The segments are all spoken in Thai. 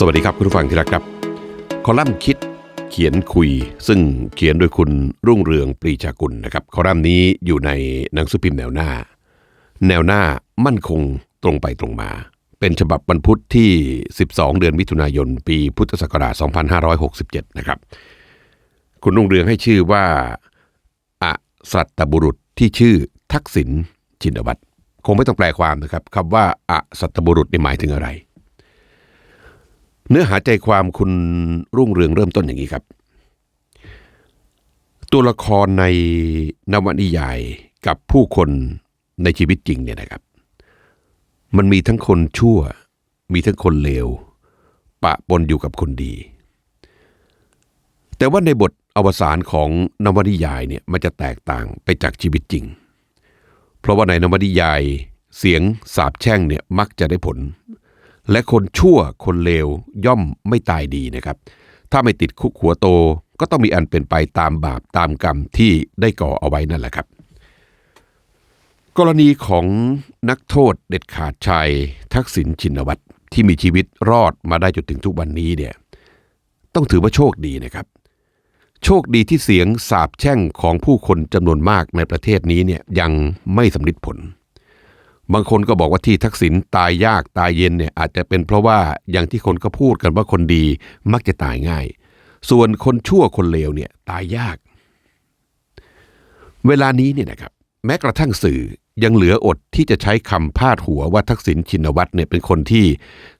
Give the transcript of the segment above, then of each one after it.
สวัสดีครับคุณผู้ฟังที่รักครับ คอลัมน์คิดเขียนคุย ซึ่งเขียนโดยคุณรุ่งเรืองปรีชากุลนะครับ คอลัมน์นี้อยู่ในหนังสือพิมพ์แนวหน้า แนวหน้ามั่นคงตรงไปตรงมา เป็นฉบับวันพุธที่ 12 เดือนมิถุนายน ปีพุทธศักราช 2567 นะครับ คุณรุ่งเรืองให้ชื่อว่าอสัตตบุรุษที่ชื่อทักษิณชินวัตรคงไม่ต้องแปลความนะครับคำว่าอสัตตบุรุษนี่หมายถึงอะไร เนื้อหาใจความคุณรุ่งเรืองเริ่มต้นอย่างนี้ครับ ตัวละครในนวนิยายกับผู้คนในชีวิตจริงเนี่ยนะครับ มันมีทั้งคนชั่ว มีทั้งคนเลว ปะปนอยู่กับคนดี แต่ว่าในบทอวสานของนวนิยายเนี่ยมันจะแตกต่างไปจากชีวิตจริง เพราะว่าในนวนิยายเสียงสาบแช่งเนี่ยมักจะได้ผล และคนชั่วคนเลวย่อมไม่ตายดีนะครับ ถ้าไม่ติดคุกหัวโตก็ต้องมีอันเป็นไปตามบาปตามกรรมที่ได้ก่อเอาไว้นั่นแหละครับ กรณีของนักโทษเด็ดขาดชายทักษิณชินวัตรที่มีชีวิตรอดมาได้จนถึงทุกวันนี้เนี่ยต้องถือว่าโชคดีนะครับ โชคดีที่เสียงสาบแช่งของผู้คนจำนวนมากในประเทศนี้เนี่ยยังไม่สำลิดผล บางคนก็บอกว่าที่ทักษิณตายยากตายเย็นเนี่ยอาจจะเป็นเพราะว่าอย่างที่คนก็พูดกันว่าคนดีมักจะตายง่าย ส่วนคนชั่วคนเลวเนี่ยตายยาก เวลานี้เนี่ยนะครับ แม้กระทั่งสื่อยังเหลืออดที่จะใช้คำพาดหัวว่าทักษิณชินวัตรเนี่ยเป็นคนที่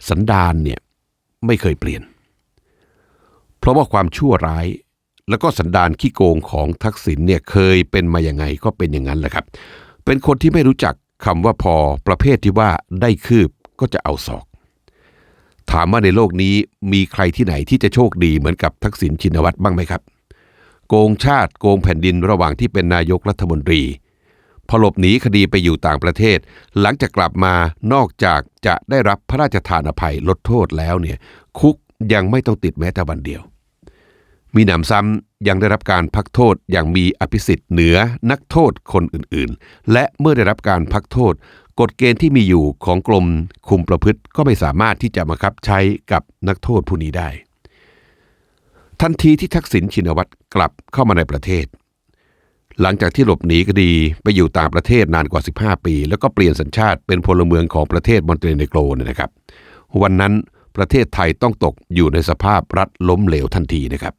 สันดานเนี่ยไม่เคยเปลี่ยน เพราะว่าความชั่วร้ายแล้วก็สันดานขี้โกงของทักษิณเนี่ยเคยเป็นมาอย่างไงก็เป็นอย่างนั้นแหละครับ เป็นคนที่ไม่รู้จัก คำว่าพอประเภทที่ว่าได้คืบก็จะเอาศอก ถามว่าในโลกนี้มีใครที่ไหนที่จะโชคดีเหมือนกับทักษิณชินวัตรบ้างไหมครับ โกงชาติโกงแผ่นดินระหว่างที่เป็นนายกรัฐมนตรี พอหลบหนีคดีไปอยู่ต่างประเทศ หลังจากกลับมานอกจากจะได้รับพระราชทานอภัยลดโทษแล้วเนี่ยคุกยังไม่ต้องติดแม้แต่วันเดียว มีหนำซ้ำยังได้รับการพักโทษอย่างมีอภิสิทธิ์เหนือนักโทษคนอื่นๆ และเมื่อได้รับการพักโทษ กฎเกณฑ์ที่มีอยู่ของกรมคุมประพฤติก็ไม่สามารถที่จะบังคับใช้กับนักโทษผู้นี้ได้ ทันทีที่ทักษิณชินวัตรกลับเข้ามาในประเทศ หลังจากที่หลบหนีคดีไปอยู่ต่างประเทศนานกว่า 15 ปี แล้วก็เปลี่ยนสัญชาติเป็นพลเมืองของประเทศมอนเตเนโกรเนี่ยนะครับ วันนั้นประเทศไทยต้องตกอยู่ในสภาพรัฐล้มเหลวทันทีนะครับ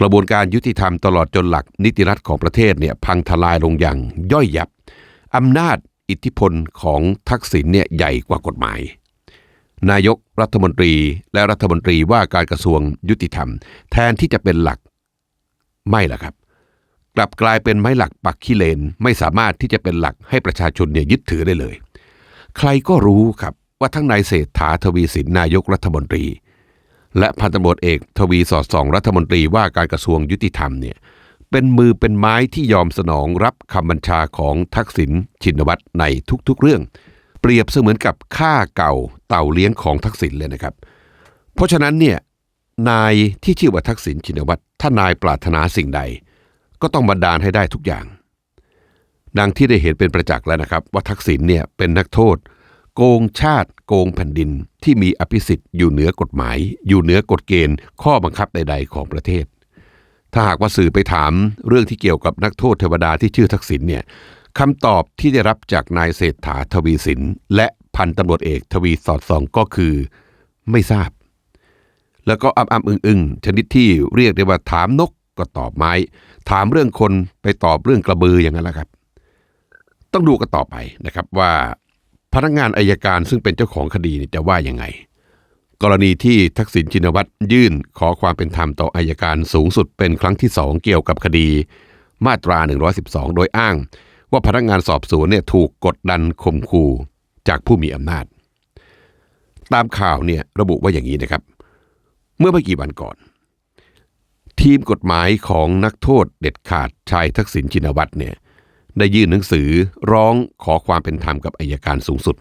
กระบวนการยุติธรรมตลอดจนหลักนิติรัฐของประเทศเนี่ยพังทลายลงอย่างย่อยยับอำนาจอิทธิพลของทักษิณเนี่ยใหญ่กว่ากฎหมาย นายกรัฐมนตรีและรัฐมนตรีว่าการกระทรวงยุติธรรม แทนที่จะเป็นหลักไม่ล่ะครับ กลับกลายเป็นไม้หลักปักขี้เลนไม่สามารถที่จะเป็นหลักให้ประชาชนเนี่ยยึดถือได้เลย ใครก็รู้ครับว่าทั้งนายเศรษฐาทวีสินนายกรัฐมนตรี และพันตำรวจเอกทวีสอดส่องรัฐมนตรีว่าการกระทรวงยุติธรรมเนี่ยเป็นมือเป็นไม้ที่ยอมสนองรับคำบัญชาของทักษิณชินวัตรในทุกๆเรื่อง เปรียบเสมือนกับข้าเก่าเต่าเลี้ยงของทักษิณเลยนะครับ เพราะฉะนั้นเนี่ยนายที่ชื่อว่าทักษิณชินวัตรถ้านายปรารถนาสิ่งใด ก็ต้องบันดาลให้ได้ทุกอย่าง ดังที่ได้เห็นเป็นประจักษ์แล้วนะครับ ว่าทักษิณเนี่ยเป็นนักโทษ โกงชาติ โกงแผ่นดินที่มีอภิสิทธิ์อยู่เหนือกฎหมาย อยู่เหนือกฎเกณฑ์ ข้อบังคับใด ๆ ของประเทศ ถ้าหากว่าสื่อไปถามเรื่องที่เกี่ยวกับนักโทษเทวดาที่ชื่อทักษิณเนี่ยคำตอบที่ได้รับจากนายเศรษฐาทวีสิน และพันตำรวจเอกทวีสอดส่องก็คือ ไม่ทราบ แล้วก็อ้ำๆอึ้งๆชนิดที่เรียกได้ว่าถามนกก็ตอบไม้ ถามเรื่องคนไปตอบเรื่องกระบืออย่างนั้นแหละครับ ต้องดูกันต่อไปนะครับว่า พนักงานอายการซึ่งเป็นเจ้าของคดีนี่จะว่ายังไง กรณีที่ทักษิณชินวัตรยื่นขอความเป็นธรรมต่ออายการสูงสุดเป็นครั้งที่สองเกี่ยวกับคดี มาตรา 112 โดยอ้าง ว่าพนักงานสอบสวนเนี่ยถูกกดดันข่มขู่จากผู้มีอำนาจ ตามข่าวเนี่ยระบุว่าอย่างนี้นะครับ เมื่อไม่กี่วันก่อน ทีมกฎหมายของนักโทษเด็ดขาดชายทักษิณชินวัตรเนี่ย ได้ยื่นหนังสือร้องขอความเป็นธรรมกับอายการสูงสุด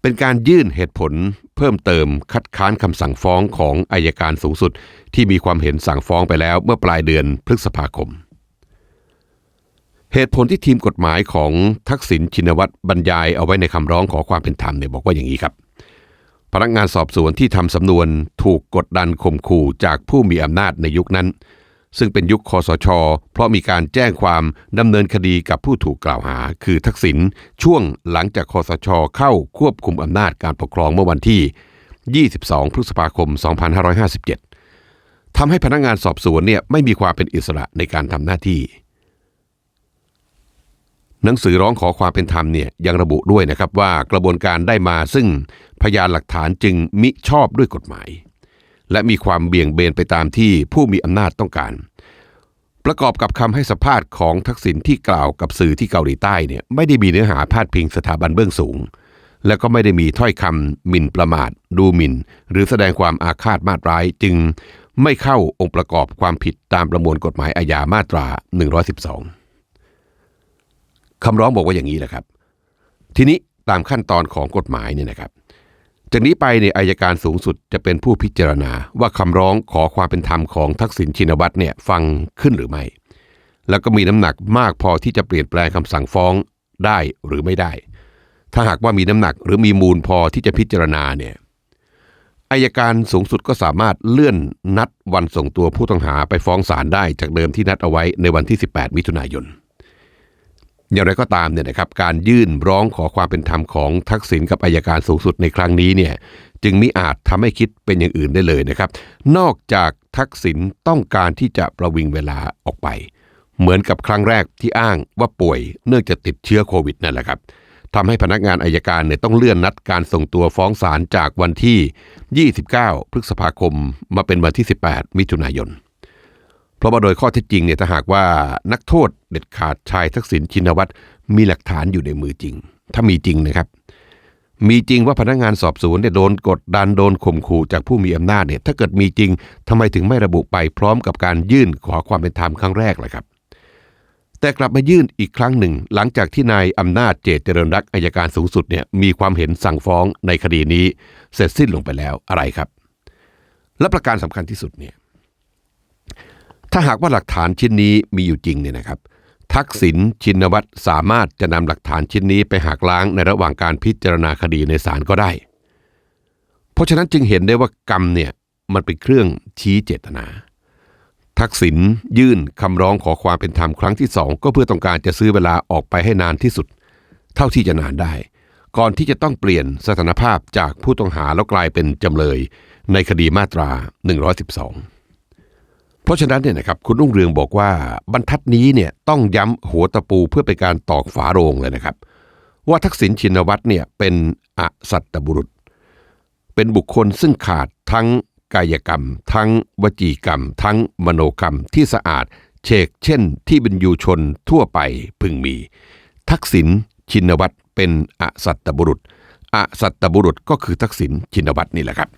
เป็นการยื่นเหตุผลเพิ่มเติมคัดค้านคำสั่งฟ้องของอายการสูงสุด ที่มีความเห็นสั่งฟ้องไปแล้วเมื่อปลายเดือนพฤษภาคม เหตุผลที่ทีมกฎหมายของทักษิณชินวัตรบรรยายเอาไว้ในคำร้องขอความเป็นธรรมเนี่ยบอกว่าอย่างนี้ครับพนักงานสอบสวนที่ทำสำนวนถูกกดดันข่มขู่จากผู้มีอำนาจในยุคนั้น ซึ่งเป็นยุคคอสช เพราะมีการแจ้งความดำเนินคดีกับผู้ถูกกล่าวหา คือทักษิณช่วงหลังจากคอสช เข้าควบคุมอำนาจการปกครองเมื่อวันที่ 22 พฤษภาคม 2557 ทำให้พนักงานสอบสวนเนี่ยไม่มีความเป็นอิสระในการทำหน้าที่ หนังสือร้องขอความเป็นธรรมเนี่ยยังระบุด้วยนะครับว่ากระบวนการได้มาซึ่งพยานหลักฐานจึงมิชอบด้วยกฎหมาย และมีความเบี่ยงเบนไปตามที่ผู้มีอำนาจต้องการ ประกอบกับคำให้สัมภาษณ์ของทักษิณที่กล่าวกับสื่อที่เกาหลีใต้เนี่ยไม่ได้มีเนื้อหาพาดพิงสถาบันเบื้องสูง และก็ไม่ได้มีถ้อยคำหมิ่นประมาท ดูหมิ่น หรือแสดงความอาฆาตมาตร้ายจึงไม่เข้าองค์ประกอบความผิดตามประมวลกฎหมายอาญามาตรา 112 คำร้องบอกว่าอย่างนี้แหละครับ ทีนี้ตามขั้นตอนของกฎหมายเนี่ยนะครับ จากนี้ไปเนี่ยอายการสูงสุดจะเป็นผู้พิจารณาว่าคำร้องขอความเป็นธรรมของทักษิณชินวัตรเนี่ยฟังขึ้นหรือไม่ แล้วก็มีน้ำหนักมากพอที่จะเปลี่ยนแปลงคำสั่งฟ้องได้หรือไม่ได้ ถ้าหากว่ามีน้ำหนักหรือมีมูลพอที่จะพิจารณาเนี่ยอายการสูงสุดก็สามารถเลื่อนนัดวันส่งตัวผู้ต้องหาไปฟ้องศาลได้จากเดิมที่นัดเอาไว้ในวันที่ 18 มิถุนายน อย่างไรก็ตามเนี่ยนะครับการยื่นร้องขอความเป็นธรรมของทักษิณกับอายการสูงสุดในครั้งนี้เนี่ยจึงมิอาจทำให้คิดเป็นอย่างอื่นได้เลยนะครับ นอกจากทักษิณต้องการที่จะประวิงเวลาออกไป เหมือนกับครั้งแรกที่อ้างว่าป่วยเนื่องจากติดเชื้อโควิดนั่นแหละครับทำให้พนักงานอายการเนี่ยต้องเลื่อนนัดการส่งตัวฟ้องศาลจากวันที่ 29 พฤษภาคม มาเป็นวันที่ 18 มิถุนายน ราะว่าโดยข้อเท็จจริงเนี่ยถ้าหากว่านักโทษเด็ดขาดชายทักษิณชินวัตรมีหลักฐานอยู่ในมือจริง ถ้ามีจริงนะครับ มีจริงว่าพนักงานสอบสวนเนี่ยโดนกดดันโดนข่มขู่จากผู้มีอำนาจเนี่ยถ้าเกิดมีจริงทำไมถึงไม่ระบุไปพร้อมกับการยื่นขอความเป็นธรรมครั้งแรกล่ะครับ แต่กลับมายื่นอีกครั้งหนึ่ง หลังจากที่นายอำนาจเจตเจริญรักอายการสูงสุดเนี่ยมีความเห็นสั่งฟ้องในคดีนี้ เสร็จสิ้นลงไปแล้วอะไรครับ และประการสำคัญที่สุดเนี่ย ถ้าหากว่าหลักฐานชิ้นนี้มีอยู่จริงเนี่ยนะครับ ทักษิณชินวัตรสามารถจะนำหลักฐานชิ้นนี้ไปหักล้างในระหว่างการพิจารณาคดีในศาลก็ได้ เพราะฉะนั้นจึงเห็นได้ว่ากรรมเนี่ยมันเป็นเครื่องชี้เจตนา ทักษิณยื่นคำร้องขอความเป็นธรรมครั้งที่สองก็เพื่อต้องการจะซื้อเวลาออกไปให้นานที่สุด เท่าที่จะนานได้ ก่อนที่จะต้องเปลี่ยนสถานภาพจากผู้ต้องหาแล้วกลายเป็นจำเลย ในคดีมาตรา 112 เพราะฉะนั้นเนี่ยนะครับคุณรุ่งเรืองบอกว่าบรรทัดนี้เนี่ยต้องย้ำหัวตะปูเพื่อเป็นการตอกฝาโรงเลยนะครับ ว่าทักษิณชินวัตรเนี่ยเป็นอสัตตบุรุษ เป็นบุคคลซึ่งขาดทั้งกายกรรม ทั้งวจีกรรม ทั้งมโนกรรมที่สะอาดเชกเช่นที่บรรยูชนทั่วไปพึงมี ทักษิณชินวัตรเป็นอสัตตบุรุษ อสัตตบุรุษก็คือทักษิณชินวัตรนี่แหละครับ